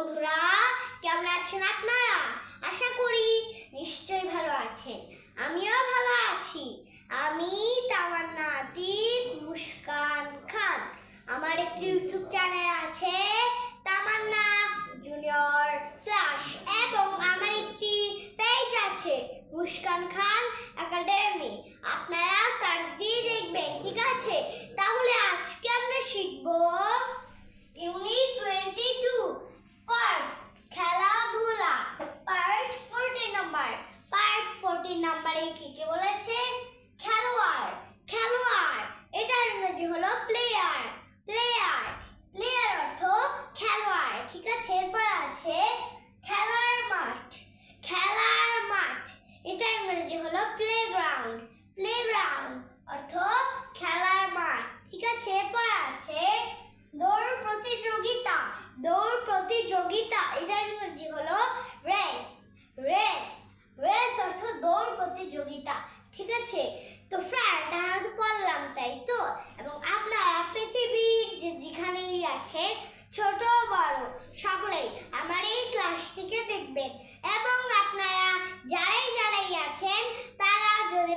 বন্ধুরা, কেমন আছেন আপনারা? আশা করি নিশ্চয়ই ভালো আছেন। আমিও ভালো আছি। আমি তামান্না আতিক মুস্কান খান। আমার একটি ইউটিউব চ্যানেল আছে, তামান্না জুনিয়র ক্লাস। এবং আমার একটি পেজ আছে, মুস্কান খান একাডেমি। আপনারা সার্চ দিয়ে দেখবেন, ঠিক আছে? তাহলে আজকে নাম্বারে কে বলেছে? খেলোয়াড় খেলোয়াড়। এটার ইংরেজি হলো প্লেয়ার প্লেয়ার প্লেয়ার অর্থ খেলোয়াড়, ঠিক আছে? এরপর আছে খেলার মাঠ খেলার মাঠ এটার ইংরেজি হলো প্লেগ্রাউন্ড প্লেগ্রাউন্ড অর্থ খেলার মাঠ ঠিক আছে এরপর আছে দৌড় প্রতিযোগিতা দৌড় প্রতিযোগিতা এটার ইংরেজি হলো রেস রেস রেস অর্থ দৌড় প্রতিযোগিতা ঠিক আছে তো ফ্রেন্ড আমরা তো পড়লাম তাই তো এবং আপনারা পৃথিবীর যে যেখানেই আছে ছোট বড় সকলেই আমার এই ক্লাসটিকে দেখবেন এবং আপনারা যারাই যারাই আছেন তারা যদি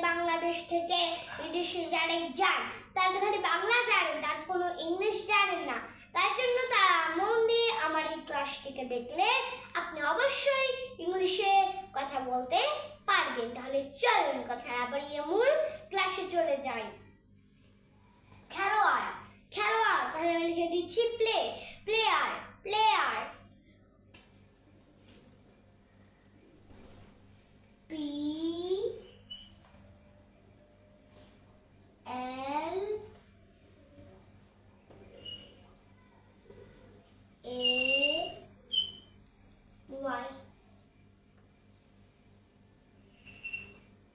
বাংলাদেশ থেকে বিদেশে যারাই যান, তারা খালি বাংলা জানেন, তার কোনো ইংলিশ জানেন না। তাই জন্য তারা মন দিয়ে আমার এই ক্লাসটিকে দেখলে আপনি অবশ্যই ইংলিশে কথা বলতে পারবেন। তাহলে চলুন কথা না বাড়িয়ে মূল ক্লাসে চলে যাই। খেলোয়াড় খেলোয়াড়, তাহলে আমি লিখে দিচ্ছি play player player P L A Y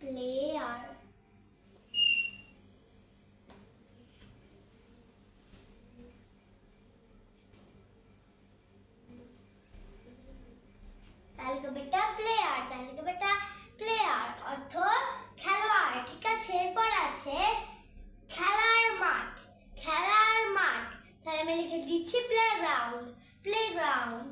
player তাহলে কি বেটা প্লেয়ার তাহলে কি বেটা প্লেয়ার অর্থ খেলোয়াড় ঠিক আছে এরপর আছে খেলার মাঠ খেলার মাঠ। তাহলে আমি লিখে দিচ্ছি প্লেগ্রাউন্ড প্লেগ্রাউন্ড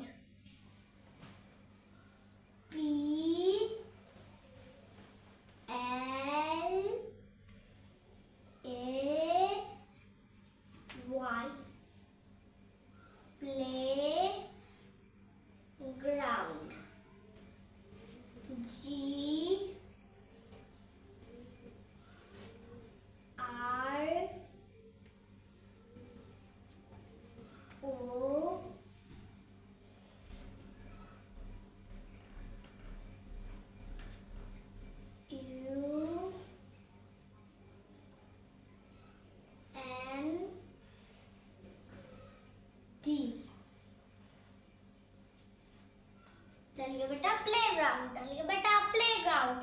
তাহলে বেটা প্লেগ্রাউন্ড তাহলে বেটা প্লেগ্রাউন্ড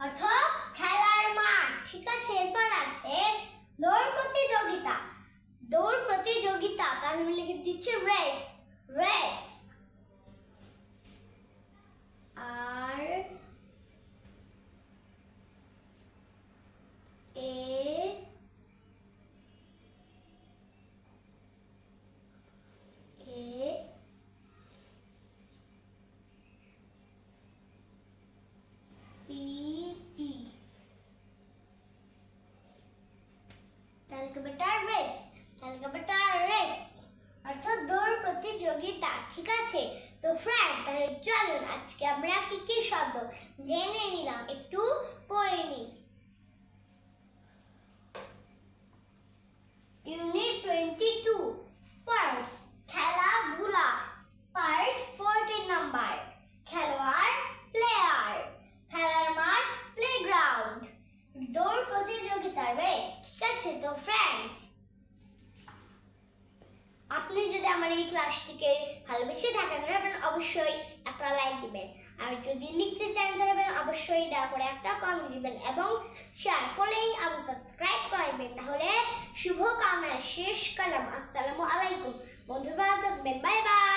অর্থ খেলার মাঠ, ঠিক আছে? এরপর আছে দৌড় প্রতিযোগিতা। দৌড় প্রতিযোগিতা, তার আমি লিখে দিচ্ছি রেস রেস ফ্রেন্ড তাহলে চলুন আজকে আমরা কি কি শব্দ? জেনে নিলাম একটু পড়ে নিই। ইউনিট টোয়েন্টি টু স্পোর্টস খেলাধুলা পার্ট ফোরটিন নাম্বার খেলোয়াড় প্লেয়ার খেলার মাঠ প্লেগ্রাউন্ড দৌড় প্রতিযোগিতা রেস ঠিক আছে তো ফ্রেন্ডস আপনি যদি আমার এই ক্লাসটিকে ভালোবেসে থাকেন তাহলে অবশ্যই একটা লাইক দিবেন। আর যদি লিখতে চান তাহলে অবশ্যই দয়া করে একটা কমেন্ট দিবেন এবং শেয়ার ফলোইং এবং সাবস্ক্রাইব করবেন। তাহলে শুভ কামনা শেষ কালাম। আসসালামু আলাইকুম। বন্ধুরা, থাকবেন। Bye bye